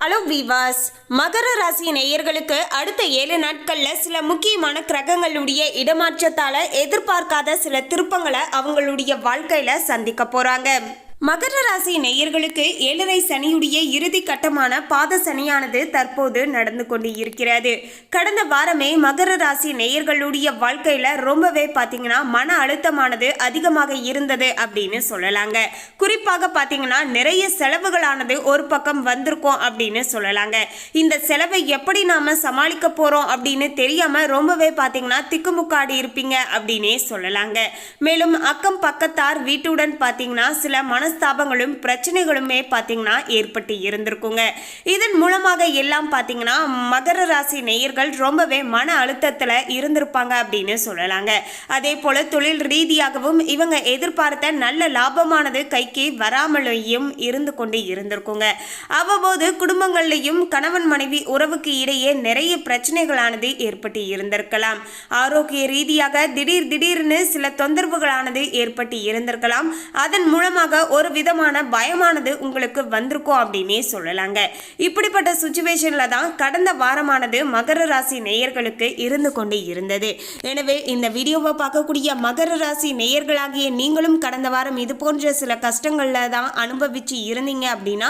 Hello வீவாஸ் மகர ராசி நேயர்களுக்கு அடுத்த ஏழு நாட்களில் சில முக்கியமான கிரகங்களுடைய இடமாற்றத்தால் எதிர்பார்க்காத சில திருப்பங்களை அவங்களுடைய வாழ்க்கையில் சந்திக்க போகிறாங்க மகர ராசி நேயர்களுக்கு ஏழரை சனியுடைய இறுதி கட்டமான பாத சனியானது தற்போது நடந்து கொண்டு இருக்கிறது கடந்த வாரமே மகர ராசி நேயர்களுடைய வாழ்க்கையில் ரொம்பவே பார்த்தீங்கன்னா மன அழுத்தமானது அதிகமாக இருந்தது அப்படின்னு சொல்லலாங்க. குறிப்பாக பார்த்தீங்கன்னா நிறைய செலவுகளானது ஒரு பக்கம் வந்திருக்கும் அப்படின்னு சொல்லலாங்க. இந்த செலவை எப்படி நாம சமாளிக்க போறோம் அப்படின்னு தெரியாம ரொம்பவே பார்த்தீங்கன்னா திக்குமுக்காடி இருப்பீங்க அப்படின்னே சொல்லலாங்க. மேலும் அக்கம் பக்கத்தார் வீட்டுடன் பார்த்தீங்கன்னா சில மன மனஸ்தாபங்களும் பிரச்சனைகளுமே பார்த்தீங்கன்னா ஏற்பட்டு இருந்திருக்குங்க. இதன் மூலமாக எல்லாம் பார்த்தீங்கன்னா மகர ராசி நேயர்கள் ரொம்பவே மன அழுத்தத்தில் இருந்திருப்பாங்க அப்படின்னு சொல்லலாங்க. அதே போல தொழில் ரீதியாகவும் இவங்க எதிர்பார்த்த நல்ல லாபமானது கைக்கு வராமலையும் இருந்து கொண்டு இருந்திருக்குங்க. அவ்வப்போது குடும்பங்கள்லையும் கணவன் மனைவி உறவுக்கு இடையே நிறைய பிரச்சனைகளானது ஏற்பட்டு இருந்திருக்கலாம். ஆரோக்கிய ரீதியாக திடீர் திடீர்னு சில தொந்தரவுகளானது ஏற்பட்டு இருந்திருக்கலாம். அதன் மூலமாக ஒரு ஒரு விதமான பயமானது உங்களுக்கு வந்திருக்கும் அப்படின்னே சொல்லலாங்க. இப்படிப்பட்ட சுச்சுவேஷனில் தான் கடந்த வாரமானது மகர ராசி நேயர்களுக்கு இருந்து கொண்டு இருந்தது. எனவே இந்த வீடியோவை பார்க்கக்கூடிய மகர ராசி நேயர்களாகிய நீங்களும் கடந்த வாரம் இது போன்ற சில கஷ்டங்களில் தான் அனுபவிச்சு இருந்தீங்க அப்படின்னா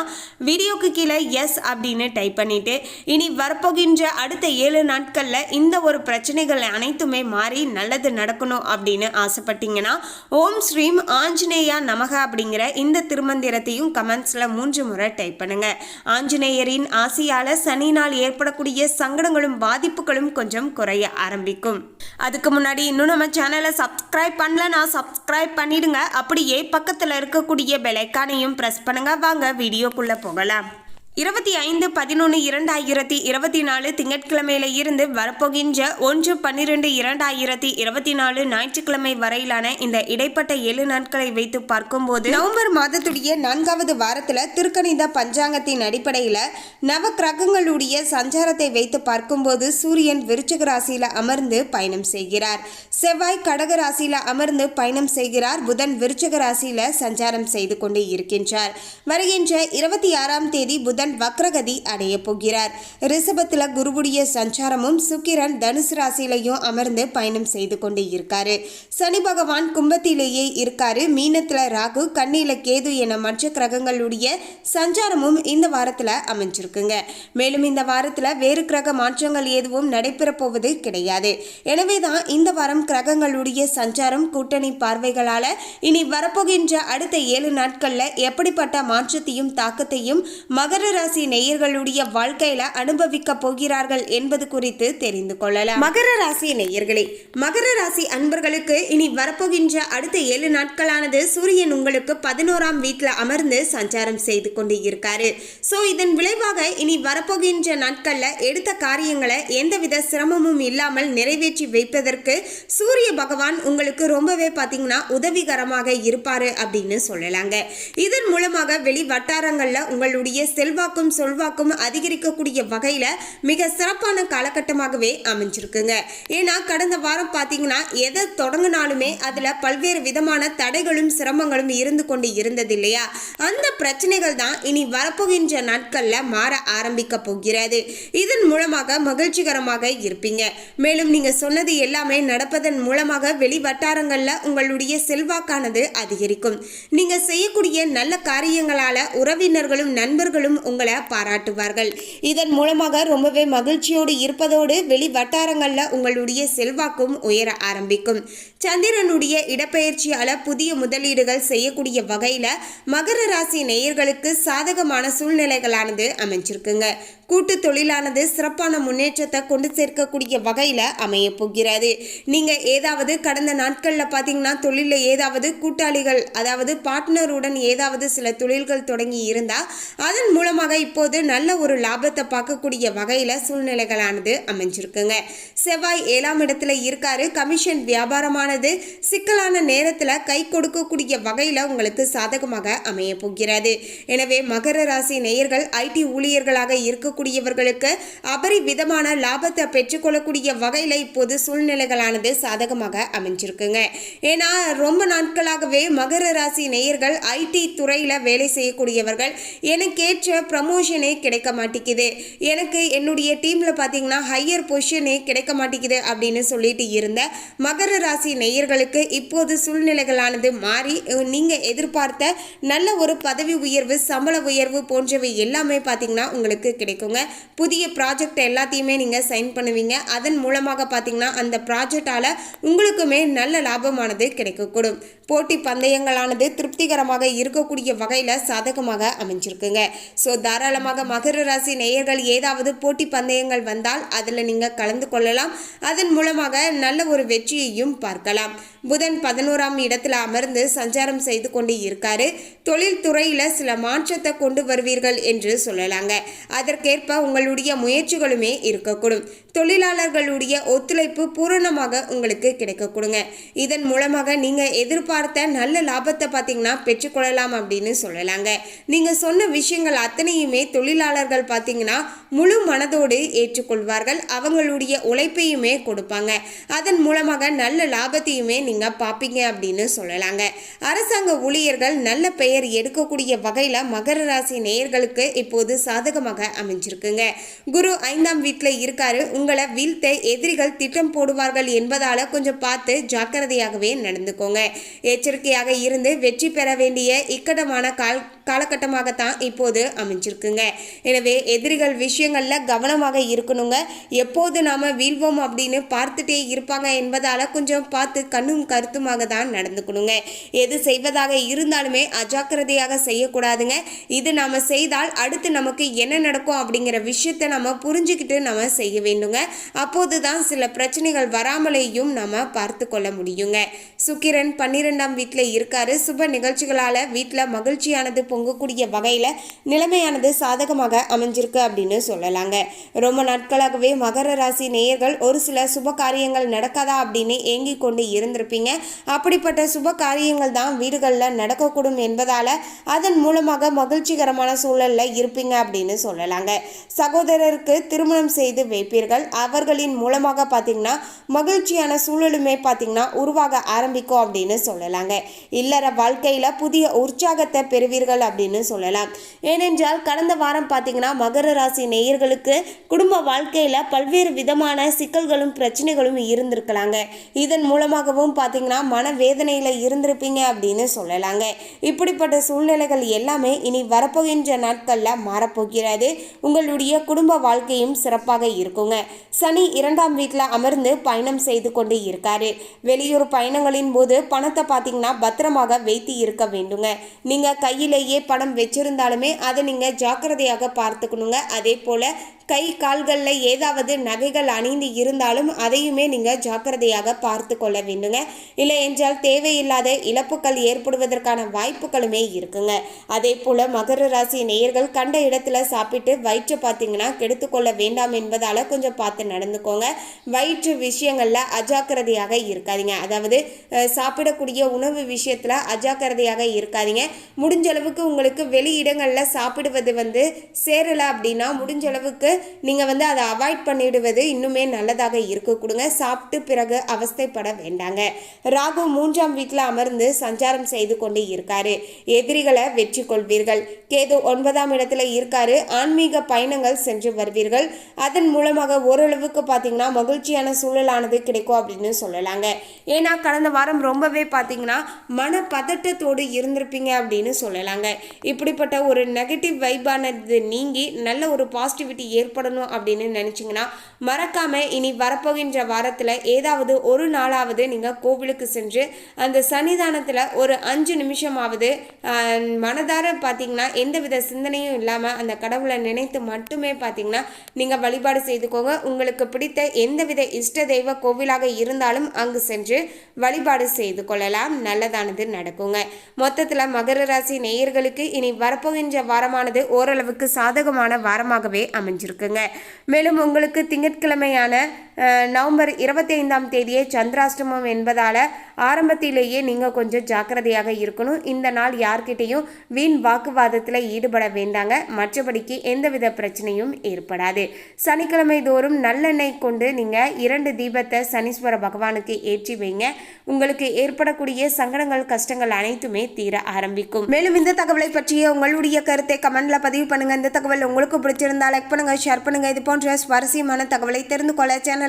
வீடியோக்கு கீழே எஸ் அப்படின்னு டைப் பண்ணிட்டு இனி வரப்போகின்ற அடுத்த ஏழு நாட்களில் இந்த ஒரு பிரச்சனைகள் அனைத்துமே மாறி நல்லது நடக்கணும் அப்படின்னு ஆசைப்பட்டீங்கன்னா ஓம் ஸ்ரீம் ஆஞ்சநேயா நமக அப்படிங்கிற இந்த திருமந்திரத்தையும் கமெண்ட்ஸில் மூன்று முறை டைப் பண்ணுங்க. ஆஞ்சநேயரின் ஆசையால சனினால் ஏற்படக்கூடிய சங்கடங்களும் பாதிப்புகளும் கொஞ்சம் குறைய ஆரம்பிக்கும். அதுக்கு முன்னாடி இன்னும் நம்ம சேனலை சப்ஸ்கிரைப் பண்ணலன்னா சப்ஸ்கிரைப் பண்ணிடுங்க. அப்படியே பக்கத்தில் இருக்கக்கூடிய பெலைக்கானையும் ப்ரெஸ் பண்ணுங்க. வாங்க வீடியோக்குள்ளே போகலாம். இருபத்தி ஐந்து பதினொன்று இரண்டாயிரத்தி இருபத்தி நாலு திங்கட்கிழமையில இருந்து வரப்போகின்ற ஒன்று பன்னிரெண்டு இரண்டாயிரத்தி இருபத்தி நாலு ஞாயிற்றுக்கிழமை வரையிலான இந்த இடைப்பட்ட ஏழு நாட்களை வைத்து பார்க்கும்போது நவம்பர் மாதத்துடைய நான்காவது வாரத்தில் திருக்கணித பஞ்சாங்கத்தின் அடிப்படையில் நவ கிரகங்களுடைய சஞ்சாரத்தை வைத்து பார்க்கும்போது சூரியன் விருச்சிக ராசியில் அமர்ந்து பயணம் செய்கிறார். செவ்வாய் கடக ராசியில் அமர்ந்து பயணம் செய்கிறார். புதன் விருச்சிக ராசியில் சஞ்சாரம் செய்து கொண்டு இருக்கின்றார். வருகின்ற இருபத்தி ஆறாம் தேதி புதன் வக்ரகதி அடைய போகிறார். ரிஷபத்தில் குருவுடைய சஞ்சாரமும் சுக்கிரன் தனுசு ராசியிலையும் அமர்ந்து பயணம் செய்து கொண்டு இருக்காரு. சனி பகவான் கும்பத்திலேயே இருக்காரு. மீனத்தில் ராகு கண்ணில கேது என மற்ற கிரகங்களுடைய சஞ்சாரமும் இந்த வாரத்தில் அமைஞ்சிருக்குங்க. மேலும் இந்த வாரத்தில் வேறு கிரக மாற்றங்கள் எதுவும் நடைபெற போவது கிடையாது. எனவே தான் இந்த வாரம் கிரகங்களுடைய சஞ்சாரம் கூட்டணி பார்வைகளால இனி வரப்போகின்ற அடுத்த ஏழு நாட்களில் எப்படிப்பட்ட மாற்றத்தையும் தாக்கத்தையும் மகர ராசி நேயர்களுடைய வாழ்க்கையில அனுபவிக்க போகிறார்கள் என்பது குறித்து தெரிந்து கொள்ளலாம். மகர ராசி நேயர்களே மகர ராசி அன்பர்களுக்கு இனி வரப்போகின்ற அடுத்த ஏழு நாட்களானது சூரியன் உங்களுக்கு பதினோராம் வீட்டில் அமர்ந்து சஞ்சாரம் செய்து கொண்டு இருக்காரு. ஸோ இதன் விளைவாக இனி வரப்போகின்ற நாட்கள்ல எடுத்த காரியங்களை எந்தவித சிரமமும் இல்லாமல் நிறைவேற்றி வைப்பதற்கு சூரிய பகவான் உங்களுக்கு ரொம்பவே பார்த்தீங்கன்னா உதவிகரமாக இருப்பாரு அப்படின்னு சொல்லலாங்க. இதன் மூலமாக வெளி வட்டாரங்கள்ல உங்களுடைய செல்வ செல்வாக்கும் சொல்வாக்கும் அதிகரிக்கக்கூடிய வகையில் மிக சிறப்பான காலகட்டமாகவே அமைஞ்சிருக்குங்க. ஏன்னா கடந்த வாரம் பார்த்தீங்கன்னா எதை தொடங்கினாலுமே அதில் பல்வேறு விதமான தடைகளும் சிரமங்களும் இருந்து கொண்டு இருந்தது இல்லையா? அந்த பிரச்சனைகள் தான் இனி வரப்போகின்ற நாட்களில் மாற ஆரம்பிக்க போகிறது. இதன் மூலமாக மகிழ்ச்சிகரமாக இருப்பீங்க. மேலும் நீங்கள் சொன்னது எல்லாமே நடப்பதன் மூலமாக வெளி வட்டாரங்களில் உங்களுடைய செல்வாக்கானது அதிகரிக்கும். நீங்கள் செய்யக்கூடிய நல்ல காரியங்களால் உறவினர்களும் நண்பர்களும் உங்களை பாராட்டுவார்கள். இதன் மூலமாக ரொம்பவே மகிழ்ச்சியோடு இருப்பதோடு வெளி வட்டாரங்களில் உங்களுடைய செல்வாக்கும் உயர ஆரம்பிக்கும். சந்திரனுடைய இடப்பெயர்ச்சியால புதிய முதலீடுகள் செய்யக்கூடிய வகையில் மகர ராசி நேயர்களுக்கு சாதகமான சூழ்நிலைகளானது அமைஞ்சிருக்குங்க. கூட்டு தொழிலானது சிறப்பான முன்னேற்றத்தை கொண்டு சேர்க்கக்கூடிய வகையில் அமைய போகிறது. நீங்கள் ஏதாவது கடந்த நாட்களில் பார்த்தீங்கன்னா தொழிலில் ஏதாவது கூட்டாளிகள் அதாவது பார்ட்னருடன் ஏதாவது சில தொழில்கள் தொடங்கி இருந்தால் அதன் மூலமாக இப்போது நல்ல ஒரு லாபத்தை பார்க்கக்கூடிய வகையில் சூழ்நிலைகளானது அமைஞ்சிருக்குங்க. செவ்வாய் ஏழாம் இடத்துல இருக்காரு. கமிஷன் வியாபாரமானது சிக்கலான நேரத்தில் கை கொடுக்கக்கூடிய வகையில் உங்களுக்கு சாதகமாக அமைய போகிறது. எனவே மகர ராசி நேயர்கள் ஐடி ஊழியர்களாக இருக்கக்கூடியவர்களுக்கு அபரிவிதமான லாபத்தை பெற்றுக்கொள்ளக்கூடிய வகையில் இப்போது சூழ்நிலைகளானது சாதகமாக அமைஞ்சிருக்குங்க. ஏன்னா ரொம்ப நாட்களாகவே மகர ராசி நேயர்கள் ஐடி துறையில் வேலை செய்யக்கூடியவர்கள் எனக்கேற்ற ப்ரமோஷனே கிடைக்க மாட்டேங்குது. எனக்கு என்னுடைய டீமில் பார்த்தீங்கன்னா ஹையர் பொசிஷனே கிடைக்க மாட்டேங்குது அப்படின்னு சொல்லிட்டு இருந்த மகர ராசி நேயர்களுக்கு இப்போது சூழ்நிலைகளானது மாறி நீங்கள் எதிர்பார்த்த நல்ல ஒரு பதவி உயர்வு சம்பள உயர்வு போன்றவை எல்லாமே பார்த்தீங்கன்னா உங்களுக்கு கிடைக்குங்க. புதிய ப்ராஜெக்ட் எல்லாத்தையுமே நீங்கள் சைன் பண்ணுவீங்க. அதன் மூலமாக பார்த்தீங்கன்னா அந்த ப்ராஜெக்டால் உங்களுக்குமே நல்ல லாபமானது கிடைக்கக்கூடும். போட்டி பந்தயங்களானது திருப்திகரமாக இருக்கக்கூடிய வகையில் சாதகமாக அமைஞ்சிருக்குங்க. ஸோ தாராளமாக மகர ராசி நேயர்கள் ஏதாவது போட்டி பந்தயங்கள் வந்தால் அதில் நீங்கள் கலந்து கொள்ளலாம். அதன் மூலமாக நல்ல ஒரு வெற்றியையும் பார்க்கலாம். புதன் பதினோராம் இடத்துல அமர்ந்து சஞ்சாரம் செய்து கொண்டு இருக்காரு. தொழில்துறையில் சில மாற்றத்தை கொண்டு வருவீர்கள் என்று சொல்லலாங்க. அதற்கேற்ப உங்களுடைய முயற்சிகளுமே இருக்கக்கூடும். தொழிலாளர்களுடைய ஒத்துழைப்பு பூரணமாக உங்களுக்கு கிடைக்கக்கூடுங்க. இதன் மூலமாக நீங்கள் எதிர்பார்த்த நல்ல லாபத்தை பார்த்தீங்கன்னா பெற்றுக்கொள்ளலாம் அப்படின்னு சொல்லலாங்க. நீங்கள் சொன்ன விஷயங்கள் அத்தனை அத்தனையுமே தொழிலாளர்கள் பார்த்தீங்கன்னா முழு மனதோடு ஏற்றுக்கொள்வார்கள். அவங்களுடைய உழைப்பையுமே கொடுப்பாங்க. அதன் மூலமாக நல்ல லாபத்தையுமே நீங்கள் பார்ப்பீங்க அப்படின்னு சொல்லலாங்க. அரசாங்க ஊழியர்கள் நல்ல பெயர் எடுக்கக்கூடிய வகையில் மகர ராசி நேயர்களுக்கு இப்போது சாதகமாக அமைஞ்சிருக்குங்க. குரு ஐந்தாம் வீட்டில் இருக்காரு. உங்களை வீழ்த்த எதிரிகள் திட்டம் போடுவார்கள் என்பதால கொஞ்சம் பார்த்து ஜாக்கிரதையாகவே நடந்துக்கோங்க. எச்சரிக்கையாக இருந்து வெற்றி பெற வேண்டிய இக்கடமான கால் காலகட்டமாகத்தான் இப்போது அமைஞ்சிருக்குங்க. எனவே எதிரிகள் விஷயங்களில் கவனமாக இருக்கணுங்க. எப்போது நாம் வீழ்வோம் அப்படின்னு பார்த்துட்டே இருப்பாங்க என்பதால் கொஞ்சம் பார்த்து கண்ணும் கருத்துமாக தான் நடந்துக்கணுங்க. எது செய்வதாக இருந்தாலுமே அஜாக்கிரதையாக செய்யக்கூடாதுங்க. இது நாம் செய்தால் அடுத்து நமக்கு என்ன நடக்கும் அப்படிங்கிற விஷயத்தை நம்ம புரிஞ்சுக்கிட்டு நம்ம செய்ய வேண்டுங்க. அப்போது தான் சில பிரச்சனைகள் வராமலேயும் நம்ம பார்த்து கொள்ள முடியுங்க. சுக்கிரன் பன்னிரெண்டாம் வீட்டில் இருக்காரு. சுப நிகழ்ச்சிகளால் வீட்டில் மகிழ்ச்சியானது பொங்கக்கூடிய வகையில் நிலைமையானது சாதகமாக அமைஞ்சிருக்கு அப்படின்னு சொல்லலாங்க. ரொம்ப நாட்களாகவே மகர ராசி நேயர்கள் ஒரு சில சுப காரியங்கள் நடக்காதா அப்படின்னு ஏங்கி கொண்டு இருந்திருப்பீங்க. அப்படிப்பட்ட சுப காரியங்கள் தான் வீடுகளில் நடக்கக்கூடும் என்பதால் அதன் மூலமாக மகிழ்ச்சிகரமான சூழலில் இருப்பீங்க அப்படின்னு சொல்லலாங்க. சகோதரருக்கு திருமணம் செய்து வைப்பீர்கள். அவர்களின் மூலமாக பார்த்தீங்கன்னா மகிழ்ச்சியான சூழலுமே பார்த்தீங்கன்னா உருவாக ஆரம்பிக்கும் அப்படின்னு சொல்லலாங்க. இல்லற வாழ்க்கையில் புதிய உற்சாகத்தை பெறுவீர்கள் அப்படின்னு சொல்லலாம். ஏனென்றால் கடந்த வாரம் பார்த்தீங்கன்னா மகர ராசி நேயர்களுக்கு குடும்ப வாழ்க்கையில் பல்வேறு விதமான சிக்கல்களும் பிரச்சனைகளும் இருந்திருக்கலாங்க. இதன் மூலமாகவும் பார்த்தீங்கன்னா மனவேதனையில் இருந்திருப்பீங்க அப்படின்னு சொல்லலாங்க. இப்படிப்பட்ட சூழ்நிலைகள் எல்லாமே இனி வரப்போகின்ற நாட்களில் மாறப்போகிறது. உங்களுடைய குடும்ப வாழ்க்கையும் சிறப்பாக இருக்குங்க. சனி இரண்டாம் வீட்டில் அமர்ந்து பயணம் செய்து கொண்டு இருக்காரு. வெளியூர் பயணங்களின் போது பணத்தை பார்த்தீங்கன்னா பத்திரமாக வைத்து இருக்க வேண்டுங்க. நீங்கள் கையிலேயே பணம் வச்சிருந்தாலுமே அதை நீங்கள் ஜாக்கிரதையாக பார்த்துக்கணுங்க. அதே போல் கை கால்களில் ஏதாவது நகைகள் அணிந்து இருந்தாலும் அதையுமே நீங்கள் ஜாக்கிரதையாக பார்த்து கொள்ள வேண்டுங்க. இல்லை என்றால் தேவையில்லாத இழப்புகள் ஏற்படுவதற்கான வாய்ப்புகளுமே இருக்குங்க. அதே போல் மகர ராசி நேயர்கள் கண்ட இடத்துல சாப்பிட்டு வயிற்று பார்த்தீங்கன்னா கெடுத்துக்கொள்ள வேண்டாம் என்பதால் கொஞ்சம் பார்த்து நடந்துக்கோங்க. வயிற்று விஷயங்களில் அஜாக்கிரதையாக இருக்காதீங்க. அதாவது சாப்பிடக்கூடிய உணவு விஷயத்தில் அஜாக்கிரதையாக இருக்காதீங்க. முடிஞ்சளவுக்கு அளவுக்கு உங்களுக்கு வெளி இடங்களில் சாப்பிடுவது வந்து சேரலை அப்படின்னா முடிஞ்ச அளவுக்கு நீங்கள் வந்து அதை அவாய்ட் பண்ணிடுவது இன்னுமே நல்லதாக இருக்க. கொடுங்க. சாப்பிட்டு பிறகு அவஸ்தைப்பட வேண்டாங்க. ராகு மூன்றாம் வீட்டில் அமர்ந்து சஞ்சாரம் செய்து கொண்டு இருக்காரு. எதிரிகளை வெற்றி கொள்வீர்கள். கேது ஒன்பதாம் இடத்துல இருக்காரு. ஆன்மீக பயணங்கள் சென்று வருவீர்கள். அதன் மூலமாக ஓரளவுக்கு பார்த்தீங்கன்னா மகிழ்ச்சியான சூழலானது கிடைக்கும் அப்படின்னு சொல்லலாங்க. ஏன்னா கடந்த வாரம் ரொம்பவே பார்த்தீங்கன்னா மன பதட்டத்தோடு இருந்திருப்பீங்க அப்படின்னு சொல்லலாங்க. இப்படிப்பட்ட ஒரு நெகட்டிவ் வைப்பானது நீங்கி நல்ல ஒரு பாசிட்டிவிட்டி ஏற்படணும் அப்படின்னு நினச்சிங்கன்னா மறக்காமல் இனி வரப்போகின்ற வாரத்தில் ஏதாவது ஒரு நாளாவது நீங்கள் கோவிலுக்கு சென்று அந்த சன்னிதானத்தில் ஒரு அஞ்சு நிமிஷமாவது மனதார பார்த்தீங்கன்னா எந்தவித சிந்தனையும் இல்லாமல் அந்த கடவுளை நினைத்து மட்டுமே பார்த்தீங்கன்னா நீங்கள் வழிபாடு செய்துக்கோங்க. உங்களுக்கு பிடித்த எந்தவித இஷ்ட தெய்வ கோவிலாக இருந்தாலும் அங்கு சென்று வழிபாடு செய்து கொள்ளலாம். நல்லதானது நடக்குங்க. மொத்தத்தில் மகர ராசி நேயர்களுக்கு இனி வரப்போகின்ற வாரமானது ஓரளவுக்கு சாதகமான வாரமாகவே அமைஞ்சிருக்குங்க. மேலும் உங்களுக்கு திங்கட்கிழமையான நவம்பர் இருபத்தி ஐந்தாம் தேதியே சந்திராஷ்டமம் என்பதால் ஆரம்பத்திலேயே நீங்கள் கொஞ்சம் ஜாக்கிரதையாக இருக்கணும். இந்த நாள் யார்கிட்டையும் வீண் வாக்குவாதத்தில் ஈடுபட வேண்டாங்க. மற்றபடிக்கு எந்தவித பிரச்சனையும் ஏற்படாது. சனிக்கிழமை தோறும் நல்லெண்ணெய் கொண்டு நீங்கள் இரண்டு தீபத்தை சனீஸ்வர பகவானுக்கு ஏற்றி வைங்க. உங்களுக்கு ஏற்படக்கூடிய சங்கடங்கள் கஷ்டங்கள் அனைத்துமே தீர ஆரம்பிக்கும். மேலும் இந்த தகவலை பற்றிய உங்களுடைய கருத்தை கமெண்ட்ல பதிவு பண்ணுங்க. இந்த தகவல் உங்களுக்கு பிடிச்சிருந்தா லைக் பண்ணுங்க ஷேர் பண்ணுங்க. இது போன்ற சுவாரஸ்யமான தகவலை தெரிந்து கொள்ள சேனல்